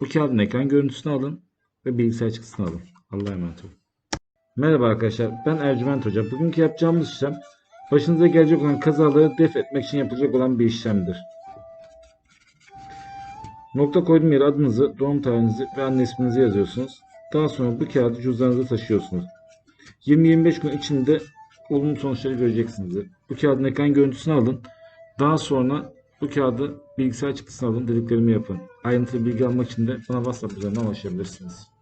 Bu kağıdın ekran görüntüsünü alın ve bilgisayar çıktısını alın. Allah'a emanet olun. Merhaba arkadaşlar, ben Ercüment Hoca. Bugünkü yapacağımız işlem, başınıza gelecek olan kazaları def etmek için yapılacak olan bir işlemdir. Nokta koyduğum yere adınızı, doğum tarihinizi ve anne isminizi yazıyorsunuz. Daha sonra bu kağıdı cüzdanınıza taşıyorsunuz. 20-25 gün içinde olumlu sonuçları göreceksiniz. Bu kağıdın ekran görüntüsünü alın. Daha sonra bu kağıdı bilgisayar çıktısını alın, dediklerimi yapın. Ayrıntılı bilgi almak için de bana WhatsApp üzerinden ulaşabilirsiniz.